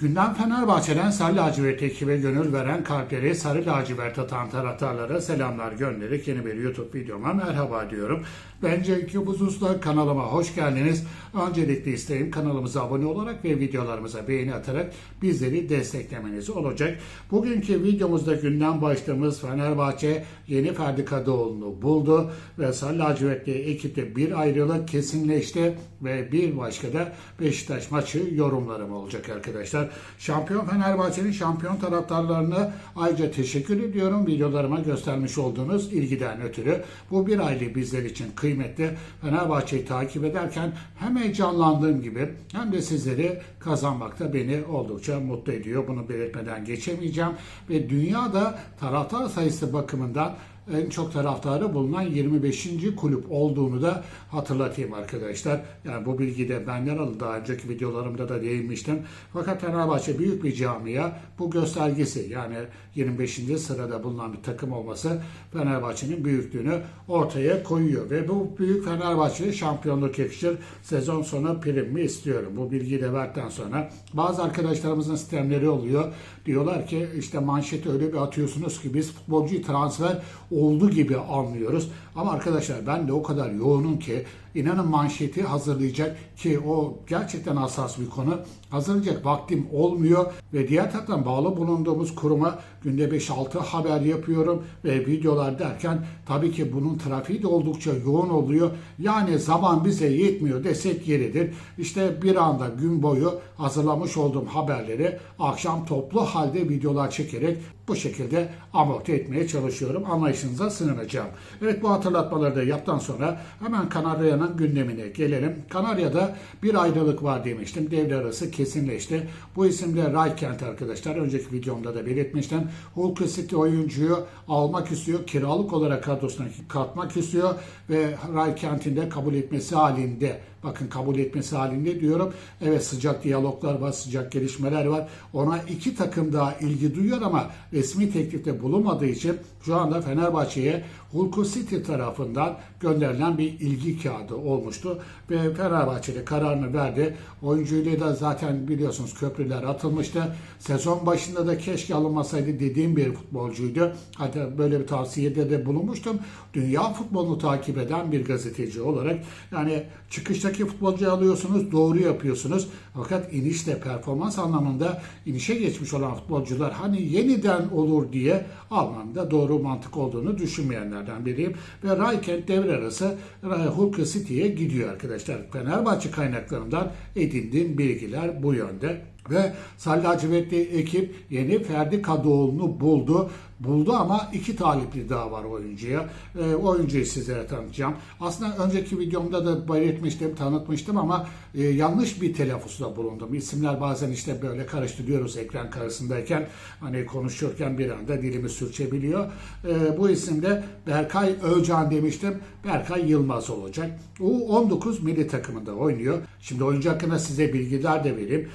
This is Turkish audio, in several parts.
Gündem Fenerbahçe'den Sarı Lacivert ekibe gönül veren kalpleri Sarı Lacivert atan taraftarlara selamlar göndererek yeni bir YouTube videoma merhaba diyorum. Ben Cenk Yavuz Usta kanalıma hoş geldiniz. Öncelikle isteğim kanalımıza abone olarak ve videolarımıza beğeni atarak bizleri desteklemeniz olacak. Bugünkü videomuzda gündem başlığımız Fenerbahçe yeni Ferdi Kadıoğlu'nu buldu ve Sarı Lacivertli ekipte bir ayrılık kesinleşti ve bir başka da Beşiktaş maçı yorumlarım olacak arkadaşlar. Şampiyon Fenerbahçe'nin şampiyon taraftarlarına ayrıca teşekkür ediyorum. Videolarıma göstermiş olduğunuz ilgiden ötürü. Bu bir aylık bizler için kıymetli. Fenerbahçe'yi takip ederken hem heyecanlandığım gibi hem de sizleri kazanmakta beni oldukça mutlu ediyor. Bunu belirtmeden geçemeyeceğim. Ve dünyada taraftar sayısı bakımından en çok taraftarı bulunan 25. kulüp olduğunu da hatırlatayım arkadaşlar. Yani bu bilgi de benden alındı. Daha önceki videolarımda da değinmiştim. Fakat Fenerbahçe büyük bir camia. Bu göstergesi yani 25. sırada bulunan bir takım olması Fenerbahçe'nin büyüklüğünü ortaya koyuyor. Ve bu büyük Fenerbahçe'ye şampiyonluk yakışır. Sezon sonu prim mi istiyorum. Bu bilgiyi de verdikten sonra bazı arkadaşlarımızın sistemleri oluyor. Diyorlar ki işte manşeti öyle bir atıyorsunuz ki biz futbolcuyu transfer olduğu gibi anlıyoruz. Ama arkadaşlar ben de o kadar yoğunum ki inanın manşeti hazırlayacak ki o gerçekten hassas bir konu. Hazırlayacak vaktim olmuyor ve diğer taraftan bağlı bulunduğumuz kuruma günde 5-6 haber yapıyorum ve videolar derken tabii ki bunun trafiği de oldukça yoğun oluyor. Yani zaman bize yetmiyor desek yeridir. İşte bir anda gün boyu hazırlamış olduğum haberleri akşam toplu halde videolar çekerek bu şekilde amorti etmeye çalışıyorum. Anlayışınıza sığınacağım. Evet bu hatırlatmaları da yaptıktan sonra hemen Kanarya'nın gündemine gelelim. Kanarya'da bir ayrılık var demiştim. Devre arası kesinleşti. Bu isimle Raykent arkadaşlar. Önceki videomda da belirtmiştim. Hulk City oyuncuyu almak istiyor. Kiralık olarak kadrosuna katmak istiyor. Ve Raykent'in de kabul etmesi halinde Bakın kabul etmesi halinde diyorum. Evet sıcak diyaloglar var, sıcak gelişmeler var. Ona iki takım daha ilgi duyuyor ama resmi teklifte bulunmadığı için şu anda Fenerbahçe'ye Hulk City tarafından gönderilen bir ilgi kağıdı olmuştu. Ve Fenerbahçe'de kararını verdi. Oyuncuyla da zaten biliyorsunuz köprüler atılmıştı. Sezon başında da keşke alınmasaydı dediğim bir futbolcuydu. Hatta böyle bir tavsiyede de bulunmuştum. Dünya futbolunu takip eden bir gazeteci olarak yani çıkıştaki futbolcuyu alıyorsunuz, doğru yapıyorsunuz. Fakat inişte performans anlamında inişe geçmiş olan futbolcular hani yeniden olur diye almamda doğru mantık olduğunu düşünmeyenlerden biriyim. Ve Raykent devre arası Hulk City'ye gidiyor arkadaşlar. Fenerbahçe kaynaklarından edindiğim bilgiler bu yönde. Ve Sallacivetli ekip yeni Ferdi Kadıoğlu'nu buldu. Buldu ama iki talipli daha var oyuncuya. E, oyuncuyu sizlere tanıtacağım. Aslında önceki videomda da belirtmiştim, tanıtmıştım ama e, yanlış bir telaffuzda bulundum. İsimler bazen işte böyle karıştırıyoruz ekran karşısındayken. Hani konuşurken bir anda dilimi sürçebiliyor. E, bu isimde Berkay Öcan demiştim. Berkay Yılmaz olacak. U19 milli takımında oynuyor. Şimdi oyuncu hakkında size bilgiler de vereyim.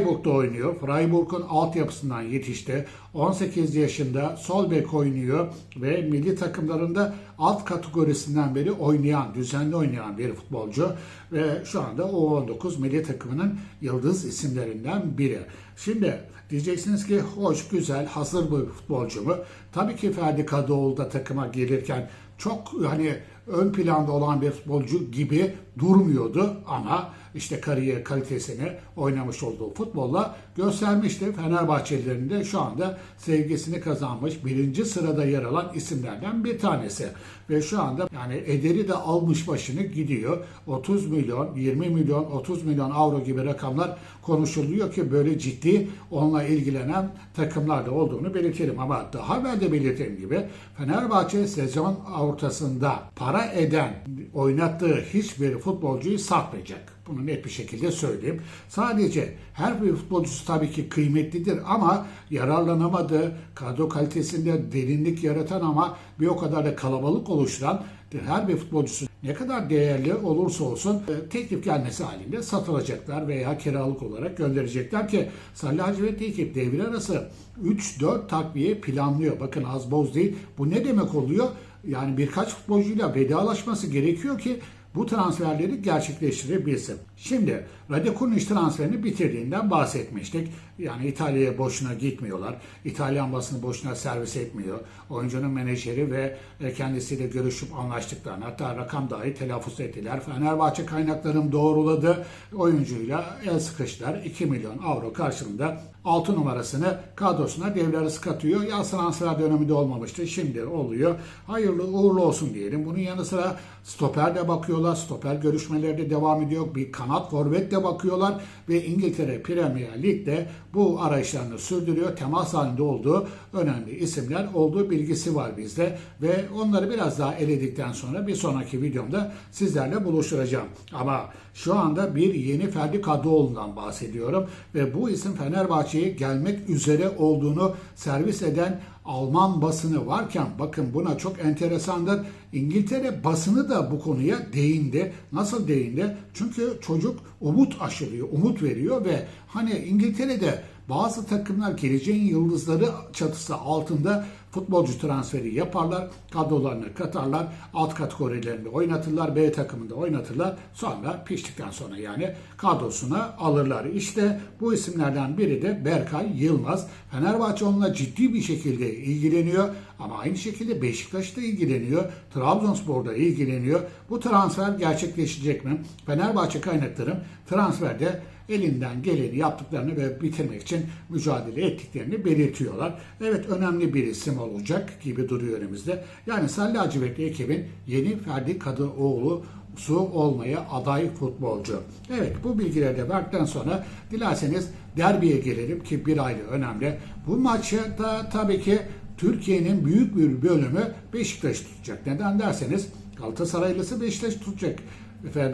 Freiburg'da oynuyor. Freiburg'un altyapısından yetişti. 18 yaşında sol bek oynuyor ve milli takımlarında alt kategorisinden beri oynayan, düzenli oynayan bir futbolcu ve şu anda U19 milli takımının yıldız isimlerinden biri. Şimdi diyeceksiniz ki hoş, güzel, hazır bir futbolcu mu? Tabii ki Ferdi Kadıoğlu da takıma gelirken çok hani ön planda olan bir futbolcu gibi durmuyordu ama işte kariyer kalitesini oynamış olduğu futbolla göstermişti. Fenerbahçelilerin de şu anda sevgisini kazanmış birinci sırada yer alan isimlerden bir tanesi. Ve şu anda yani ederi de almış başını gidiyor. 30 milyon, 20 milyon, 30 milyon avro gibi rakamlar konuşuluyor ki böyle ciddi onunla ilgilenen takımlar da olduğunu belirtelim. Ama daha evvel de belirttiğim gibi Fenerbahçe sezon ortasında para eden oynattığı hiçbir futbolcuyu satmayacak. Bunu net bir şekilde söyleyeyim. Sadece her bir futbolcusu tabii ki kıymetlidir ama yararlanamadığı kadro kalitesinde derinlik yaratan ama bir o kadar da kalabalık oluşturan her bir futbolcusu ne kadar değerli olursa olsun e, teklif gelmesi halinde satılacaklar veya kiralık olarak gönderecekler ki Sarı Lacivertli ekip devre arası 3-4 takviye planlıyor. Bakın az boz değil. Bu ne demek oluyor? Yani birkaç futbolcuyla vedalaşması gerekiyor ki bu transferleri gerçekleştirebilsin. Şimdi Radikunic transferini bitirdiğinden bahsetmiştik. Yani İtalya'ya boşuna gitmiyorlar. İtalyan basını boşuna servis etmiyor. Oyuncunun menajeri ve e, kendisiyle görüşüp anlaştıklarını hatta rakam dahi telaffuz ettiler. Fenerbahçe kaynaklarım doğruladı. Oyuncuyla el sıkıştılar. 2 milyon avro karşılığında 6 numarasını kadrosuna devre arası katıyor. Yaz transfer döneminde olmamıştı. Şimdi oluyor. Hayırlı uğurlu olsun diyelim. Bunun yanı sıra stoper de bakıyorlar. Stoper görüşmeleri de devam ediyor. Bir kanat forvet de bakıyorlar. Ve İngiltere Premier Lig'de bu arayışlarını sürdürüyor. Temas halinde olduğu önemli isimler olduğu bilgisi var bizde. Ve onları biraz daha eledikten sonra bir sonraki videomda sizlerle buluşturacağım. Ama şu anda bir yeni Ferdi Kadıoğlu'ndan bahsediyorum. Ve bu isim Fenerbahçe'ye gelmek üzere olduğunu servis eden Alman basını varken bakın buna çok enteresandır. İngiltere basını da bu konuya değindi. Nasıl değindi? Çünkü çocuk umut aşılıyor, umut veriyor ve hani İngiltere'de bazı takımlar geleceğin yıldızları çatısı altında futbolcu transferi yaparlar, kadrolarına katarlar, alt kategorilerinde oynatırlar, B takımında oynatırlar. Sonra piştikten sonra yani kadrosuna alırlar. İşte bu isimlerden biri de Berkay Yılmaz. Fenerbahçe onunla ciddi bir şekilde ilgileniyor ama aynı şekilde Beşiktaş da ilgileniyor. Trabzonspor'da ilgileniyor. Bu transfer gerçekleşecek mi? Fenerbahçe kaynaklarım transferde elinden geleni yaptıklarını ve bitirmek için mücadele ettiklerini belirtiyorlar. Evet önemli bir isim olacak gibi duruyor önümüzde. Yani Salli Lacivertli ekibin yeni Ferdi Kadıoğlu su olmaya aday futbolcu. Evet bu bilgileri de verdikten sonra dilerseniz derbiye gelelim ki bir aile önemli. Bu maçta tabii ki Türkiye'nin büyük bir bölümü Beşiktaş tutacak. Neden derseniz Galatasaraylısı Beşiktaş tutacak.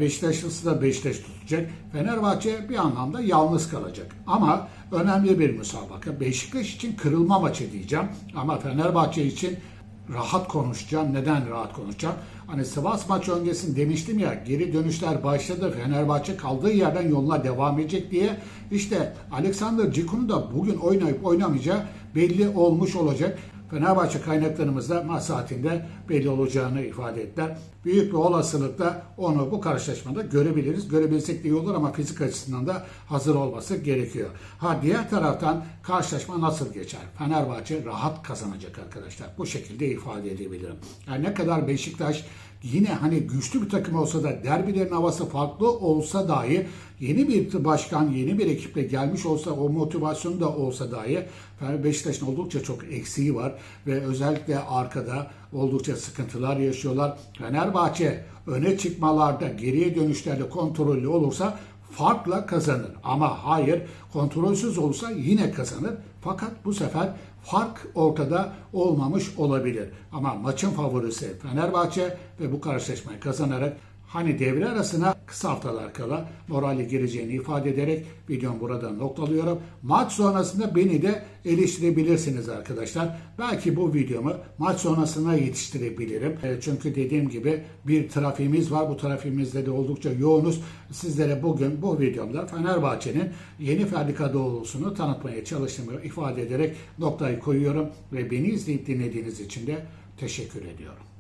Beşiktaşlısı da Beşiktaş tutacak. Fenerbahçe bir anlamda yalnız kalacak. Ama önemli bir müsabaka. Beşiktaş için kırılma maçı diyeceğim. Ama Fenerbahçe için rahat konuşacağım. Neden rahat konuşacağım? Hani Sivas maç öncesinde demiştim ya geri dönüşler başladı. Fenerbahçe kaldığı yerden yoluna devam edecek diye. İşte Alexander Cikun'un da bugün oynayıp oynamayacağı belli olmuş olacak. Fenerbahçe kaynaklarımızda maç saatinde belli olacağını ifade ettiler. Büyük bir olasılıkla onu bu karşılaşmada görebiliriz. Görebilsek de iyi olur ama fizik açısından da hazır olması gerekiyor. Ha diğer taraftan karşılaşma nasıl geçer? Fenerbahçe rahat kazanacak arkadaşlar. Bu şekilde ifade edebilirim. Yani ne kadar Beşiktaş yine hani güçlü bir takım olsa da derbilerin havası farklı olsa dahi yeni bir başkan, yeni bir ekiple gelmiş olsa o motivasyon da olsa dahi Beşiktaş'ın oldukça çok eksiği var ve özellikle arkada oldukça sıkıntılar yaşıyorlar. Fenerbahçe öne çıkmalarda, geriye dönüşlerde kontrollü olursa farkla kazanır. Ama hayır kontrolsüz olursa yine kazanır. Fakat bu sefer fark ortada olmamış olabilir. Ama maçın favorisi Fenerbahçe ve bu karşılaşmayı kazanarak hani devre arasına kısa haftalar kala morale gireceğini ifade ederek videomu burada noktalıyorum. Maç sonrasında beni de eleştirebilirsiniz arkadaşlar. Belki bu videomu maç sonrasına yetiştirebilirim. E, çünkü dediğim gibi bir trafiğimiz var. Bu trafiğimizde de oldukça yoğunuz. Sizlere bugün bu videomda Fenerbahçe'nin yeni Ferdi Kadıoğlu'sunu tanıtmaya çalıştığımı ifade ederek noktayı koyuyorum ve beni izleyip dinlediğiniz için de teşekkür ediyorum.